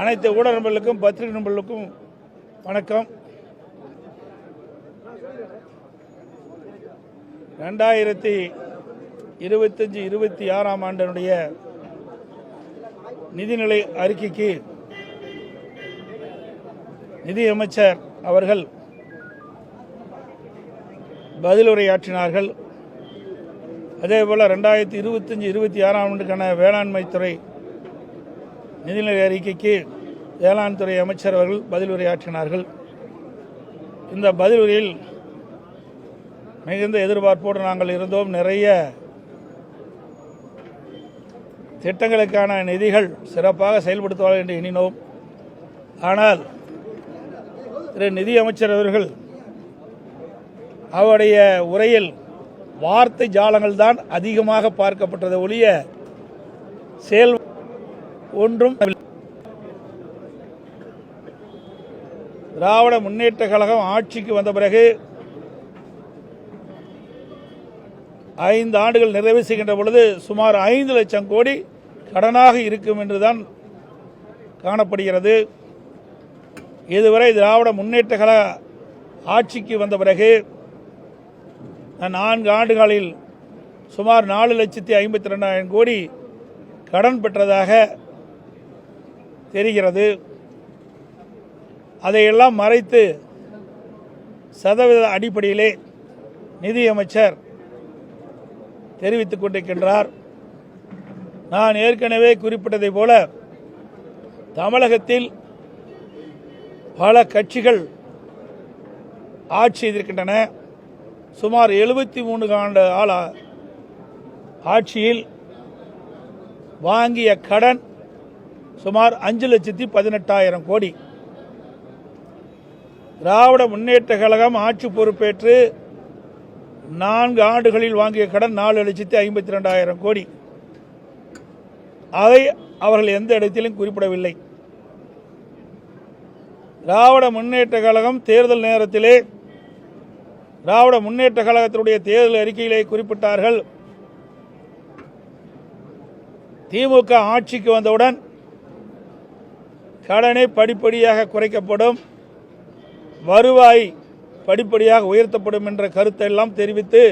அனைத்து ஊடக நண்பர்களுக்கும் பத்திரிகை நண்பர்களுக்கும் வணக்கம். ரெண்டாயிரத்தி இருபத்தஞ்சி இருபத்தி ஆறாம் ஆண்டினுடைய நிதிநிலை அறிக்கைக்கு நிதியமைச்சர் அவர்கள் பதிலுரையாற்றினார்கள். அதேபோல் ரெண்டாயிரத்தி இருபத்தஞ்சி இருபத்தி ஆறாம் ஆண்டுக்கான வேளாண்மைத்துறை நிதிநிலை அறிக்கைக்கு வேளாண் துறை அமைச்சர் அவர்கள் பதிலுரையாற்றினார்கள் இந்த பதிலுரையில் மிகுந்த எதிர்பார்ப்போடு நாங்கள் இருந்தோம். நிறைய திட்டங்களுக்கான நிதிகள் சிறப்பாக செயல்படுத்துவார்கள் என்று எண்ணினோம். ஆனால் திரு நிதியமைச்சர் அவர்கள் அவருடைய உரையில் வார்த்தை ஜாலங்கள் தான் அதிகமாக பார்க்கப்பட்டது ஒழிய செயல் ஒன்றும் திராவிட முன்னேற்ற கழகம் ஆட்சிக்கு வந்த பிறகு ஐந்து ஆண்டுகள் நிறைவு செய்கின்ற பொழுது சுமார் ஐந்து லட்சம் கோடி கடனாக இருக்கும் என்றுதான் காணப்படுகிறது. இதுவரை திராவிட முன்னேற்ற கழக ஆட்சிக்கு வந்த பிறகு நான்கு ஆண்டுகளில் சுமார் நாலு லட்சத்தி ஐம்பத்தி ரெண்டாயிரம் கோடி கடன் பெற்றதாக தெரிகிறது. அதையெல்லாம் மறைத்து சதவீத அடிப்படையிலே நிதியமைச்சர் தெரிவித்துக் கொண்டிருக்கின்றார். நான் ஏற்கனவே குறிப்பிட்டதை போல தமிழகத்தில் பல கட்சிகள் ஆட்சி செய்திருக்கின்றன. சுமார் எழுபத்தி மூணு ஆண்டு ஆள ஆட்சியில் வாங்கிய கடன் சுமார் அஞ்சு லட்சத்தி பதினெட்டாயிரம் கோடி. திராவிட முன்னேற்ற கழகம் ஆட்சி பொறுப்பேற்று நான்கு ஆண்டுகளில் வாங்கிய கடன் நாலு லட்சத்தி ஐம்பத்தி ரெண்டாயிரம் கோடி. அதை அவர்கள் எந்த இடத்திலும் குறிப்பிடவில்லை. திராவிட முன்னேற்ற கழகம் தேர்தல் நேரத்திலே திராவிட முன்னேற்ற கழகத்தினுடைய தேர்தல் அறிக்கையிலே குறிப்பிட்டார்கள். திமுக ஆட்சிக்கு வந்தவுடன் கடனை படிப்படியாக குறைக்கப்படும். வருவாய் படிப்படியாக உயர்த்தப்படும் என்ற கருத்தை எல்லாம் தெரிவித்து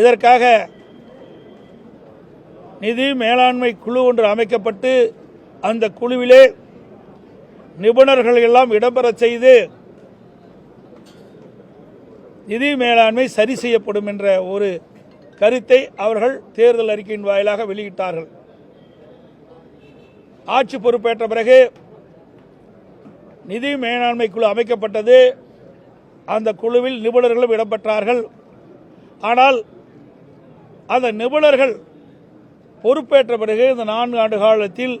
இதற்காக நிதி மேலாண்மை குழு ஒன்று அமைக்கப்பட்டு அந்த குழுவிலே நிபுணர்கள் எல்லாம் இடம்பெறச் செய்து நிதி மேலாண்மை சரி செய்யப்படும் என்ற ஒரு கருத்தை அவர்கள் தேர்தல் அறிக்கையின் வாயிலாக வெளியிட்டார்கள். ஆட்சி பொறுப்பேற்ற பிறகு நிதி மேலாண்மை குழு அமைக்கப்பட்டது. அந்த குழுவில் நிபுணர்களும் இடம்பெற்றார்கள். ஆனால் அந்த நிபுணர்கள் பொறுப்பேற்ற பிறகு இந்த நான்கு ஆண்டு காலத்தில்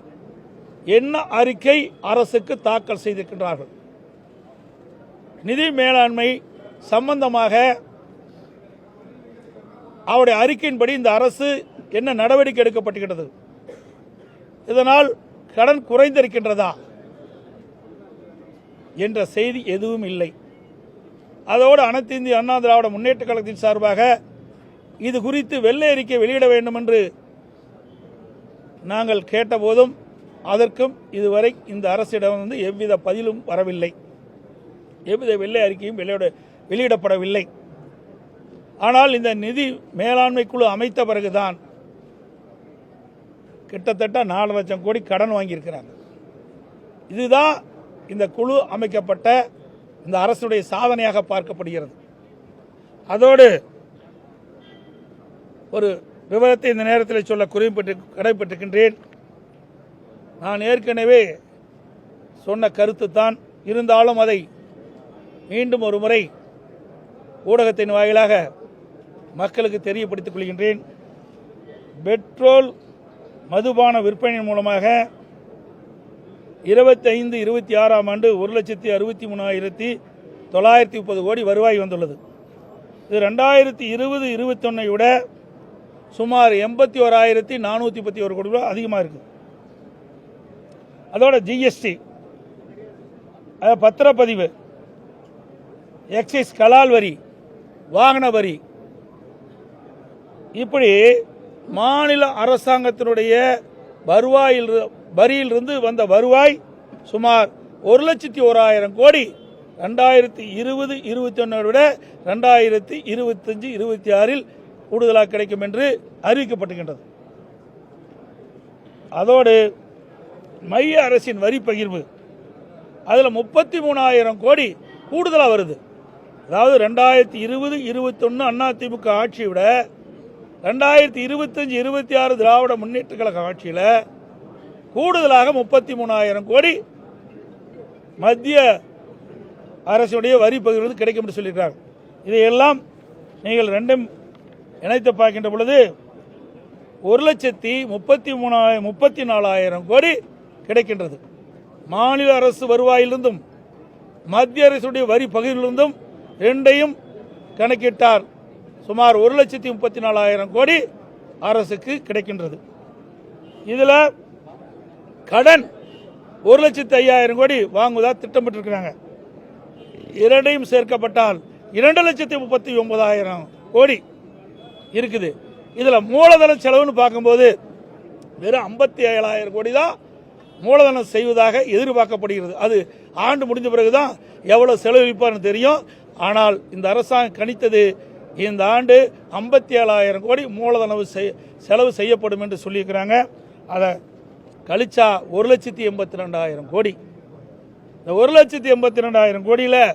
என்ன அறிக்கை அரசுக்கு தாக்கல் செய்திருக்கின்றார்கள்? நிதி மேலாண்மை சம்பந்தமாக அவருடைய அறிக்கையின்படி இந்த அரசு என்ன நடவடிக்கை எடுக்கப்பட்டுகிறது இதனால் கடன் குறைந்திருக்கின்றதா? என்ற செய்தி எதுவும் இல்லை. அதோடு அனைத்து இந்திய அண்ணா திராவிட முன்னேற்ற கழகத்தின் சார்பாக இது குறித்து வெள்ளை அறிக்கை வெளியிட வேண்டும் என்று நாங்கள் கேட்டபோதும் அதற்கும் இதுவரை இந்த அரசிடம் வந்து எவ்வித பதிலும் வரவில்லை. எவ்வித வெள்ளை அறிக்கையும் வெளியிட வெளியிடப்படவில்லை. ஆனால் இந்த நிதி மேலாண்மை குழு அமைத்த பிறகுதான் கிட்டத்தட்ட நாலு லட்சம் கோடி கடன் வாங்கியிருக்கிறாங்க. இதுதான் இந்த குழு அமைக்கப்பட்ட இந்த அரசுடைய சாதனையாக பார்க்கப்படுகிறது. அதோடு ஒரு விவரத்தை இந்த நேரத்தில் சொல்ல குறிப்பிட்டு கடைப்பட்டிருக்கின்றேன் நான் ஏற்கனவே சொன்ன கருத்து தான் இருந்தாலும் அதை மீண்டும் ஒரு முறை ஊடகத்தின் வாயிலாக மக்களுக்கு தெரியப்படுத்திக் கொள்கின்றேன். பெட்ரோல் மதுபான விற்பனை மூலமாக இருபத்தைந்து இருபத்தி ஆறாம் ஆண்டு ஒரு லட்சத்தி அறுபத்தி மூணாயிரத்தி தொள்ளாயிரத்தி முப்பது கோடி வருவாய் வந்துள்ளது. இது ரெண்டாயிரத்தி இருபது இருபத்தொன்னை விட சுமார் எண்பத்தி ஓராயிரத்தி நானூற்றி பத்தி ஒரு கோடி ரூபா அதிகமாக இருக்குது அதோட ஜிஎஸ்டி அதாவது பத்திரப்பதிவு எக்ஸைஸ் கலால் வரி வாகன வரி இப்படி மாநில அரசாங்கத்தினுடைய வருவாயில் வரியிலிருந்து வந்த வருவாய் சுமார் ஒரு லட்சத்தி ஓராயிரம் கோடி. ரெண்டாயிரத்தி இருபது இருபத்தி ஒன்னை விட ரெண்டாயிரத்தி இருபத்தஞ்சு இருபத்தி ஆறில் கூடுதலாக கிடைக்கும் என்று அறிவிக்கப்பட்டுகின்றது அதோடு மைய அரசின் வரி பகிர்வு. அதில் முப்பத்தி மூணாயிரம் கோடி கூடுதலாக வருது. அதாவது ரெண்டாயிரத்தி இருபது இருபத்தொன்று அதிமுக ஆட்சியை விட ரெண்டாயிரத்தி இருபத்தஞ்சு இருபத்தி ஆறு திராவிட முன்னேற்ற கழக ஆட்சியில் கூடுதலாக முப்பத்தி மூணாயிரம் கோடி மத்திய அரசுடைய வரி பகிர்வு கிடைக்கும் என்று சொல்லியிருக்கிறாங்க இதையெல்லாம் நீங்கள் ரெண்டும் இணைத்து பார்க்கின்ற பொழுது ஒரு லட்சத்தி முப்பத்தி மூணாயிரம் முப்பத்தி நாலாயிரம் கோடி கிடைக்கின்றது. மாநில அரசு வருவாயிலிருந்தும் மத்திய அரசுடைய வரி பகிர்விலிருந்தும் ரெண்டையும் கணக்கிட்டார் சுமார் ஒரு லட்சத்தி முப்பத்தி நாலாயிரம் கோடி அரசுக்கு கிடைக்கின்றது. இதில் கடன் ஒரு லட்சத்தி ஐயாயிரம் கோடி வாங்குவதா திட்டமிட்டிருக்கிறாங்க. இரண்டையும் சேர்க்கப்பட்டால் இரண்டு லட்சத்தி முப்பத்தி ஒன்பதாயிரம் கோடி இருக்குது. இதில் மூலதன செலவுன்னு பார்க்கும்போது வெறும் ஐம்பத்தி ஏழாயிரம் கோடி தான் மூலதனம் செய்வதாக எதிர்பார்க்கப்படுகிறது. அது ஆண்டு முடிஞ்ச பிறகு தான் எவ்வளோ செலவழிப்பார்னு தெரியும். ஆனால் இந்த அரசாங்கம் கணித்தது இந்த ஆண்டு ஐம்பத்தி ஏழாயிரம் கோடி மூலதனம் செய்- செலவு செய்யப்படும் என்று சொல்லியிருக்கிறாங்க. அதை கழிச்சா ஒரு லட்சத்தி எண்பத்தி ரெண்டாயிரம் கோடி. இந்த ஒரு லட்சத்தி எண்பத்தி ரெண்டாயிரம் கோடியில்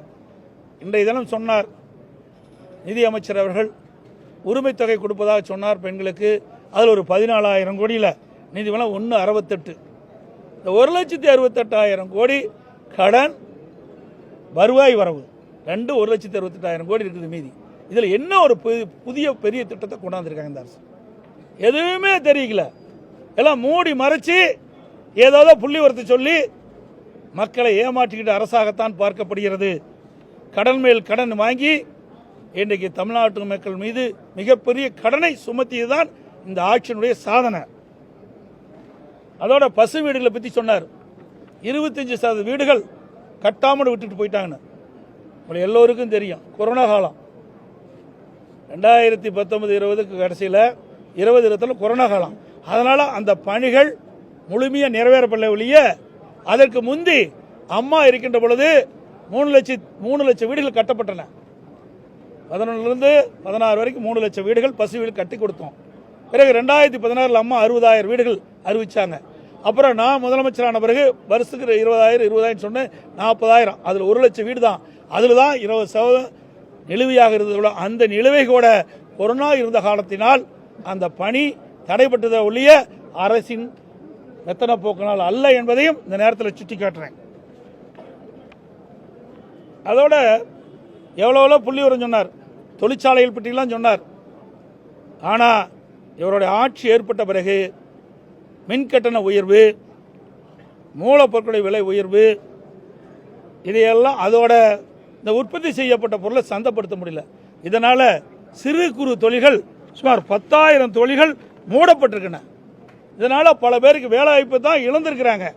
இன்றைய தினம் சொன்னார் நிதியமைச்சர் அவர்கள். உரிமை தொகை கொடுப்பதாக சொன்னார் பெண்களுக்கு. அதில் ஒரு பதினாலாயிரம் கோடியில் நிதி வளம் ஒன்று அறுபத்தெட்டு. இந்த ஒரு லட்சத்தி அறுபத்தெட்டாயிரம் கோடி கடன் வருவாய் வரவு. ரெண்டு ஒரு லட்சத்தி அறுபத்தெட்டாயிரம் கோடி இருக்குது மீதி. இதில் என்ன ஒரு பு- புதிய பெரிய திட்டத்தை கொண்டாந்துருக்காங்க இந்த அரசு? எதுவுமே தெரியல. எல்லாம் மூடி மறைச்சு ஏதாவது புள்ளி வரத்து சொல்லி மக்களை ஏமாற்றிக்கிட்டு அரசாகத்தான் பார்க்கப்படுகிறது. கடன் மேல் கடன் வாங்கி இன்றைக்கு தமிழ்நாட்டு மக்கள் மீது மிகப்பெரிய கடனை சுமத்தியதுதான் இந்த ஆட்சியினுடைய சாதனை. அதோட பசு வீடுகளை பற்றி சொன்னார். இருபத்தஞ்சு சதவீத வீடுகள் கட்டாமல் விட்டுட்டு போயிட்டாங்கன்னு. உங்களுக்கு எல்லோருக்கும் தெரியும். கொரோனா காலம். ரெண்டாயிரத்தி பத்தொன்பது இருபதுக்கு கடைசியில் இருபது இருபத்தில் கொரோனா காலம். அதனால் அந்த பணிகள் முழுமையாக நிறைவேறப்படல ஒழிய அதற்கு முந்தி அம்மா இருக்கின்ற பொழுது மூணு லட்சம் மூணு லட்சம் வீடுகள் கட்டப்பட்டன. பதினொன்றுலேருந்து பதினாறு வரைக்கும் மூணு லட்சம் வீடுகள் பசு வீடு கட்டி கொடுத்தோம். பிறகு ரெண்டாயிரத்தி பதினாறில் அம்மா அறுபதாயிரம் வீடுகள் அறிவித்தாங்க அப்புறம் நான் முதலமைச்சரான பிறகு வருஷத்துக்கு இருபதாயிரம் இருபதாயிரம் சொன்னேன் நாற்பதாயிரம். அதில் ஒரு லட்சம் வீடு தான். அதில் தான் இருபது சதவீதம் நிலுவையாக இருந்தது அந்த நிலுவை கூட கொரோனா இருந்த காலத்தினால் அந்த பணி தடைப்பட்டதை ஒழிய அரசின் மெத்தன போக்கினால் அல்ல என்பதையும் இந்த நேரத்தில் சுட்டி காட்டுறேன் அதோட எவ்வளோ எவ்வளோ புள்ளி வரும் சொன்னார். தொழிற்சாலைகள் பற்றிலாம் சொன்னார். ஆனால் இவருடைய ஆட்சி ஏற்பட்ட பிறகு மின் கட்டண உயர்வு மூலப்பொருட்களுடைய விலை உயர்வு இதையெல்லாம் அதோட இந்த உற்பத்தி செய்யப்பட்ட பொருளை சந்தைப்படுத்த முடியல. இதனால் சிறு குறு தொழில்கள் சுமார் பத்தாயிரம் தொழில்கள் மூடப்பட்டிருக்கின்றன. இதனால் பல பேருக்கு வேலைவாய்ப்பு தான் இழந்திருக்கிறாங்க.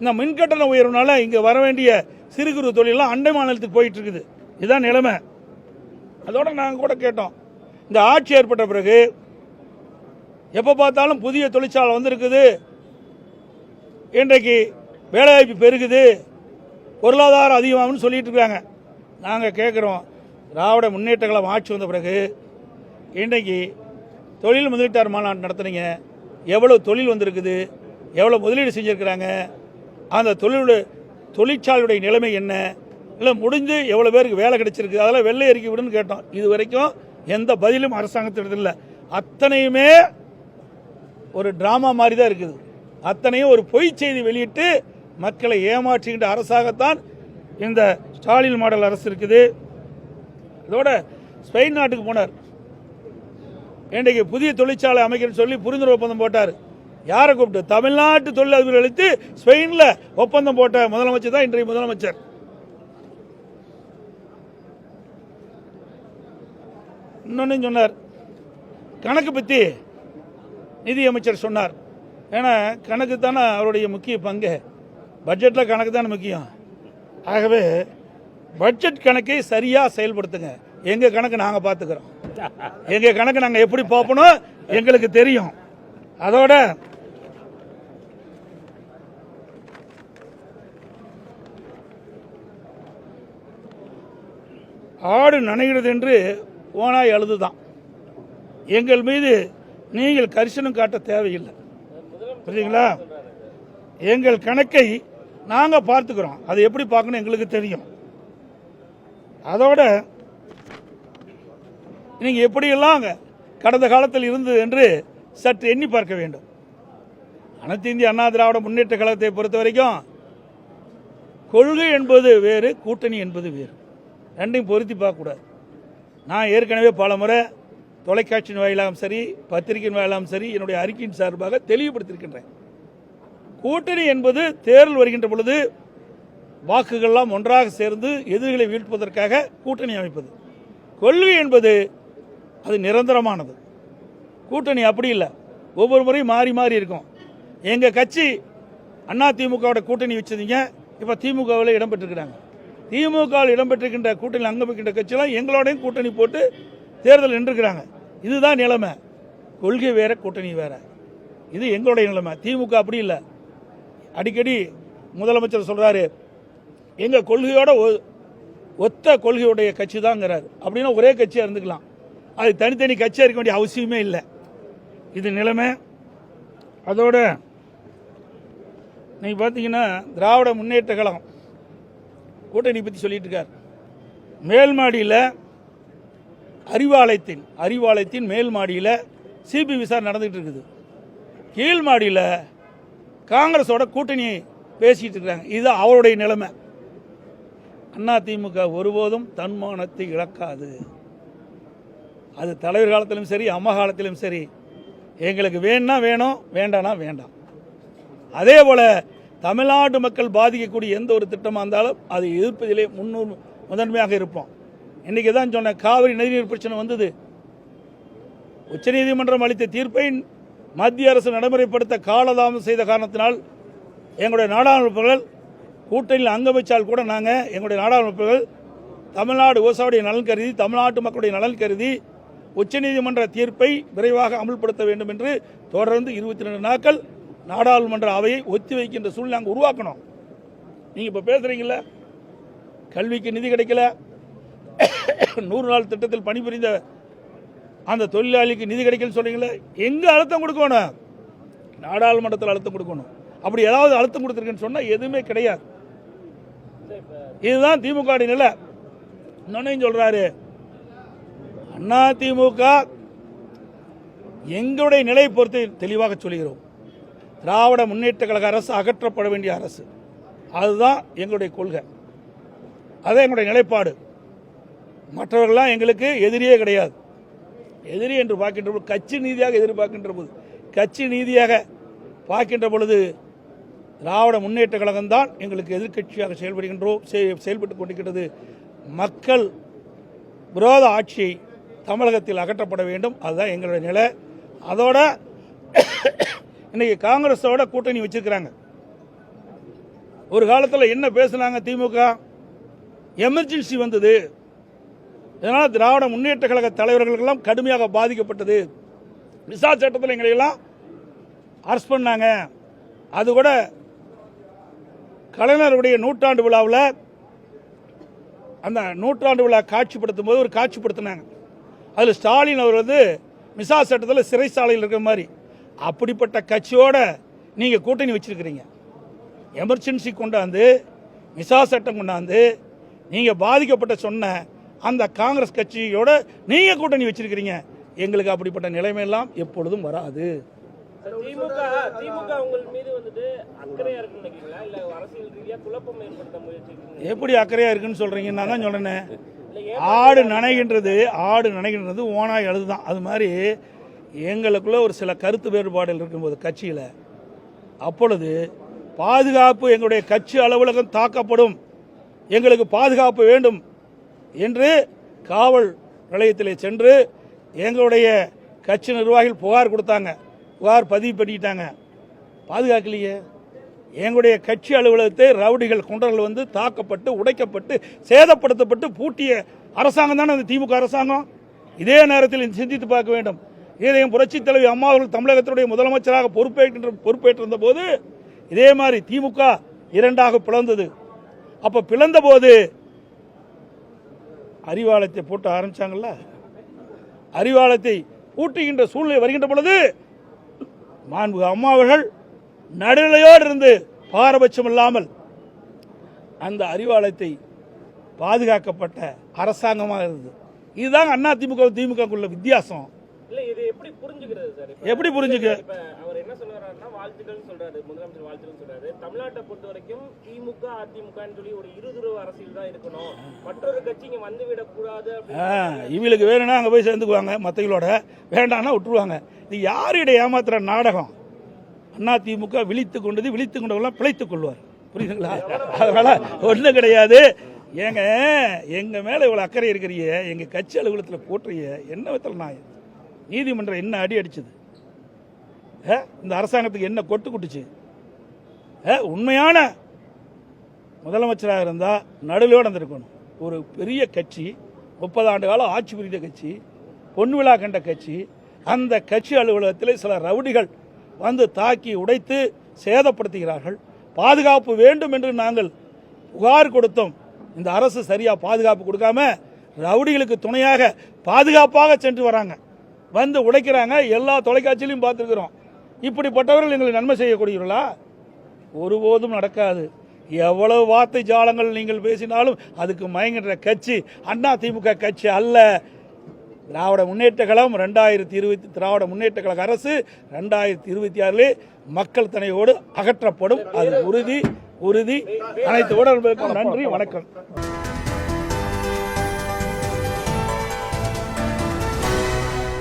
இந்த மின்கட்டண உயர்வுனால இங்கே வர வேண்டிய சிறு குறு தொழிலாம் அண்டை மாநிலத்துக்கு போயிட்டு இருக்குது இதுதான் நிலைமை. அதோட நாங்கள் கூட கேட்டோம். இந்த ஆட்சி ஏற்பட்ட பிறகு எப்போ பார்த்தாலும் புதிய தொழிற்சாலை வந்திருக்குது. இன்றைக்கு வேலைவாய்ப்பு பெருகுது. பொருளாதாரம் அதிகமாகும்னு சொல்லிட்டு இருக்காங்க. நாங்கள் கேட்குறோம் திராவிட முன்னேற்ற கழகம் ஆட்சி வந்த பிறகு இன்றைக்கு தொழில் முதலீட்டார் மாநாடு நடத்துனீங்க. எவ்வளோ தொழில் வந்திருக்குது எவ்வளோ முதலீடு செஞ்சுருக்கிறாங்க அந்த தொழிலுடைய தொழிற்சாலையுடைய நிலைமை என்ன இல்லை முடிஞ்சு எவ்வளோ பேருக்கு வேலை கிடைச்சிருக்கு அதெல்லாம் வெள்ளை அறிக்கை விடுன்னு கேட்டோம். இது வரைக்கும் எந்த பதிலும் அரசாங்கத்திடத்தில் இல்லை. அத்தனையுமே ஒரு டிராமா மாதிரி தான் இருக்குது. அத்தனையும் ஒரு பொய் செய்தி வெளியிட்டு மக்களை ஏமாற்றுகின்ற அரசாகத்தான் இந்த ஸ்டாலின் மாடல் அரசு இருக்குது. இதோட ஸ்பெயின் நாட்டுக்கு போனார். இன்றைக்கு புதிய தொழிற்சாலை அமைக்கிறேன்னு சொல்லி புரிந்துணர்வு ஒப்பந்தம் போட்டார். யாரை கூப்பிட்டு? தமிழ்நாட்டு தொழிலதிபர் அளித்து ஸ்பெயினில் ஒப்பந்தம் போட்ட முதலமைச்சர் தான் இன்றைய முதலமைச்சர். இன்னொன்னு சொன்னார். கணக்கு பற்றி நிதியமைச்சர் சொன்னார். ஏன்னா கணக்கு தானே அவருடைய முக்கிய பங்கு. பட்ஜெட்டில் கணக்கு தானே முக்கியம். ஆகவே பட்ஜெட் கணக்கை சரியாக செயல்படுத்துங்க. எங்கள் கணக்கு நாங்கள் பார்த்துக்கிறோம் எங்கள் கணக்கு நாங்கள் எப்படி பார்ப்போம் எங்களுக்கு தெரியும். அதோட ஆடு நனைகிறது என்று ஓனாய் அழுதுதான். எங்கள் மீது நீங்கள் கரிசனம் காட்ட தேவையில்லை. புரியுதுங்களா? எங்கள் கணக்கை நாங்கள் பார்த்துக்கிறோம். அது எப்படி பார்க்கணும் எங்களுக்கு தெரியும். அதோட நீங்கள் எப்படியெல்லாம் கடந்த காலத்தில் இருந்தது என்று சற்று எண்ணி பார்க்க வேண்டும். அனைத்து இந்திய அண்ணா திராவிட முன்னேற்ற கழகத்தை பொறுத்த வரைக்கும் கொள்கை என்பது வேறு கூட்டணி என்பது வேறு. ரெண்டையும் பொருத்தி பார்க்கக்கூடாது நான் ஏற்கனவே பல முறை தொலைக்காட்சியின் வாயிலாகவும் சரி பத்திரிகையின் வாயிலாகவும் சரி என்னுடைய அறிக்கையின் சார்பாக தெளிவுபடுத்தியிருக்கின்றேன். கூட்டணி என்பது தேர்தல் வருகின்ற பொழுது வாக்குகள்லாம் ஒன்றாக சேர்ந்து எதிரிகளை வீழ்ப்பதற்காக கூட்டணி அமைப்பது. கொள்கை என்பது அது நிரந்தரமானது. கூட்டணி அப்படி இல்லை. ஒவ்வொரு முறையும் மாறி மாறி இருக்கும். எங்கள் கட்சி அண்ணா திமுகவோட கூட்டணி வச்சதுங்க. இப்போ திமுகவில் இடம்பெற்றிருக்கிறாங்க. திமுகவில் இடம்பெற்றிருக்கின்ற கூட்டணி அங்கமிக்கின்ற கட்சியெல்லாம் எங்களோடையும் கூட்டணி போட்டு தேர்தல் நின்றுக்கிறாங்க இதுதான் நிலைமை. கொள்கை வேற கூட்டணி வேற. இது எங்களுடைய நிலைமை. திமுக அப்படி இல்லை. அடிக்கடி முதலமைச்சர் சொல்கிறாரு எங்கள் கொள்கையோட ஒ- ஒத்த கொள்கையுடைய கட்சி தாங்கிறாரு அப்படின்னா ஒரே கட்சியாக இருந்துக்கலாம். அது தனித்தனி கட்சியாக இருக்க வேண்டிய அவசியமே இல்லை. இது நிலைமை. அதோட நீங்கள் பார்த்தீங்கன்னா திராவிட முன்னேற்ற கழகம் கூட்டணி பற்றி சொல்லிட்டு இருக்கார். மேல் மாடியில் அறிவாலயத்தின் அறிவாலயத்தின் மேல் மாடியில் சிபி விசாரணை நடந்துகிட்டு இருக்குது. கீழ் மாடியில் காங்கிரஸோட கூட்டணி பேசிகிட்டு இருக்காங்க. இது அவருடைய நிலைமை. அண்ணா திமுக ஒருபோதும் தன்மானத்தை இழக்காது. அது தலைவர் காலத்திலும் சரி அம்மா காலத்திலும் சரி. எங்களுக்கு வேணும்னா வேணும் வேண்டானா வேண்டாம். அதே போல் தமிழ்நாட்டு மக்கள் பாதிக்கக்கூடிய எந்த ஒரு திட்டமாக இருந்தாலும் அதை எதிர்ப்பதிலே முன்னூறு முதன்மையாக இருப்போம். இன்றைக்கி தான் சொன்ன காவிரி நதிநீர் பிரச்சனை வந்தது. உச்சநீதிமன்றம் அளித்த தீர்ப்பை மத்திய அரசு நடைமுறைப்படுத்த காலதாமதம் செய்த காரணத்தினால் எங்களுடைய நாடாளுமன்றங்கள் கூட்டணியில் அங்க வச்சால் கூட நாங்கள் எங்களுடைய நாடாளுமன்றங்கள் தமிழ்நாடு விவசாயிய நலன் கருதி தமிழ்நாட்டு மக்களுடைய நலன் கருதி உச்சநீதிமன்ற தீர்ப்பை விரைவாக அமல்படுத்த வேண்டும் என்று தொடர்ந்து இருபத்தி ரெண்டு நாட்கள் நாடாளுமன்ற அவையை ஒத்தி வைக்கின்ற சூழ்நிலை நாங்கள் உருவாக்கணும். நீங்கள் இப்போ பேசுகிறீங்கள கல்விக்கு நிதி கிடைக்கல நூறு நாள் திட்டத்தில் பணிபுரிந்த அந்த தொழிலாளிக்கு நிதி கிடைக்கலன்னு சொல்கிறீங்களே எங்கே அழுத்தம் கொடுக்கணும்? நாடாளுமன்றத்தில் அழுத்தம் கொடுக்கணும். அப்படி ஏதாவது அழுத்தம் கொடுத்துருக்குன்னு சொன்னால் எதுவுமே கிடையாது. இதுதான் திமுக நிலை. இன்னொன்னையும் சொல்கிறாரு அண்ணா திமுக எங்களுடைய நிலையை பொறுத்து தெளிவாக சொல்கிறோம். திராவிட முன்னேற்ற கழக அரசு அகற்றப்பட வேண்டிய அரசு. அதுதான் எங்களுடைய கொள்கை. அதான் எங்களுடைய நிலைப்பாடு. மற்றவர்கள்லாம் எங்களுக்கு எதிரியே கிடையாது. எதிரி என்று பார்க்கின்ற பொழுது கட்சி நீதியாக எதிர்பார்க்கின்ற போது கட்சி நீதியாக பார்க்கின்ற பொழுது திராவிட முன்னேற்ற கழகம் தான் எங்களுக்கு எதிர்க்கட்சியாக செயல்படுகின்றோம் செயல்பட்டு கொண்டிருக்கிறது மக்கள் விரோத ஆட்சியை தமிழகத்தில் அகற்றப்பட வேண்டும். அதுதான் எங்களுடைய நிலை. அதோட இன்னைக்கு காங்கிரஸோட கூட்டணி வச்சிருக்கிறாங்க. ஒரு காலத்தில் என்ன பேசுனாங்க திமுக? எமர்ஜென்சி வந்தது. இதனால் திராவிட முன்னேற்ற கழக தலைவர்களுக்கெல்லாம் கடுமையாக பாதிக்கப்பட்டது. விசா சட்டத்தில் எங்களை எல்லாம் அரெஸ்ட் பண்ணாங்க. அது கூட கலைஞருடைய நூற்றாண்டு விழாவில் அந்த நூற்றாண்டு விழா காட்சிப்படுத்தும் போது ஒரு காட்சிப்படுத்தினாங்க அதில் ஸ்டாலின் அவர் வந்து மிசா சட்டத்தில் சிறைச்சாலையில் இருக்கிற மாதிரி. அப்படிப்பட்ட கட்சியோட நீங்கள் கூட்டணி வச்சிருக்கிறீங்க. எமர்ஜென்சி கொண்டாந்து மிசா சட்டம் கொண்டாந்து நீங்கள் பாதிக்கப்பட்ட சொன்ன அந்த காங்கிரஸ் கட்சியோட நீங்கள் கூட்டணி வச்சிருக்கிறீங்க. எங்களுக்கு அப்படிப்பட்ட நிலைமையெல்லாம் எப்பொழுதும் வராது. வந்துட்டு அக்கறையா இருக்குன்னு எப்படி சொல்கிறீங்க நான் தான் சொல்கிறேனே ஆடு நனைகின்றது ஆடு நனைகின்றது ஓனாய் அழுதுதான். அது மாதிரி எங்களுக்குள்ள ஒரு சில கருத்து வேறுபாடுகள் இருக்கும்போது கட்சியில். அப்பொழுது பாதுகாப்பு எங்களுடைய கட்சி அலுவலகம் தாக்கப்படும். எங்களுக்கு பாதுகாப்பு வேண்டும் என்று காவல் நிலையத்தில் சென்று எங்களுடைய கட்சி நிர்வாகிகள் புகார் கொடுத்தாங்க. புகார் பதிவு பண்ணிட்டாங்க. பாதுகாக்கலையே. எங்களுடைய கட்சி அலுவலகத்தை ரவுடிகள் குண்டர்கள் வந்து தாக்கப்பட்டு உடைக்கப்பட்டு சேதப்படுத்தப்பட்டு பூட்டிய அரசாங்கம் தானே அந்த திமுக அரசாங்கம்? இதே நேரத்தில் சிந்தித்து பார்க்க வேண்டும். இதயம் புரட்சி தலைவி அம்மா அவர்கள் தமிழகத்தினுடைய முதலமைச்சராக பொறுப்பேற்கின்ற பொறுப்பேற்றிருந்த போது இதே மாதிரி திமுக இரண்டாக பிளந்தது. அப்ப பிளந்த போது அறிவாலயத்தை போட்டு ஆரம்பிச்சாங்கல்ல? அறிவாலயத்தை பூட்டுகின்ற சூழ்நிலை வருகின்ற பொழுது மாண்பு அம்மாவர்கள் நடுநிலையோடு இருந்து பாரபட்சம் இல்லாமல் அந்த அறிவாலயத்தை பாதுகாக்கப்பட்ட அரசாங்கமாக இருந்தது. இதுதான் அண்ணா திமுக திமுகக்குள்ள வித்தியாசம். இல்ல இது எப்படி புரிஞ்சுக்க? அவர் என்ன சொல்றாருன்னா வாழ்த்துக்கள் சொல்றாரு முதலமைச்சர் வாழ்த்துக்கள் சொல்றாரு. தமிழ்நாட்டை பொறுத்த வரைக்கும் திமுக அதிமுகன்னு சொல்லி ஒரு இருதுருவ அரசியல் தான் இருக்கணும். மற்றொரு கட்சி இங்க வந்து விடக்கூடாது ஆ, அப்படின்னு இவங்களுக்கு வேணும்னா அங்கே போய் சேர்ந்துக்குவாங்க மற்றவங்களோட வேண்டாம்னா விட்டுருவாங்க. இது யாருடைய ஏமாத்துற நாடகம்? அண்ணா திமுக விழித்து கொண்டது விழித்து கொண்டவெல்லாம் பிழைத்துக் கொள்வார். புரியுதுங்களா? அதனால ஒன்றும் கிடையாது. ஏங்க எங்க மேல இவ்வளவு அக்கறை இருக்கிறிய எங்க கட்சி அலுவலகத்தில் போட்டுறிய என்ன விதத்தில் நான் நீதிமன்றம் என்ன அடி அடிச்சது? இந்த அரசாங்கத்துக்கு என்ன கொட்டு குட்டுச்சு? உண்மையான முதலமைச்சராக இருந்தால் நடுவில் நடந்திருக்கணும் ஒரு பெரிய கட்சி முப்பது ஆண்டு காலம் ஆட்சி புரிந்த கட்சி பொன் விழா கண்ட கட்சி அந்த கட்சி அலுவலகத்தில் சில ரவுடிகள் வந்து தாக்கி உடைத்து சேதப்படுத்துகிறார்கள். பாதுகாப்பு வேண்டும் என்று நாங்கள் புகார் கொடுத்தோம். இந்த அரசு சரியாக பாதுகாப்பு கொடுக்காம ரவுடிகளுக்கு துணையாக பாதுகாப்பாக சென்று வராங்க. வந்து உடைக்கிறாங்க. எல்லா தொலைக்காட்சியிலையும் பார்த்துருக்குறோம். இப்படிப்பட்டவர்கள் எங்களுக்கு நன்மை செய்யக்கூடியவர்களா? ஒருபோதும் நடக்காது. எவ்வளவு வார்த்தை ஜாலங்கள் நீங்கள் பேசினாலும் அதுக்கு மயங்குகிற கட்சி அண்ணா திமுக கட்சி அல்ல. திராவிட முன்னேற்ற கழகம் ரெண்டாயிரத்தி இருபத்தி திராவிட முன்னேற்ற கழக அரசு ரெண்டாயிரத்தி இருபத்தி ஆறிலே மக்கள் தனையோடு அகற்றப்படும். அது உறுதி உறுதி. அனைத்து உடல்களுக்கும் நன்றி வணக்கம்.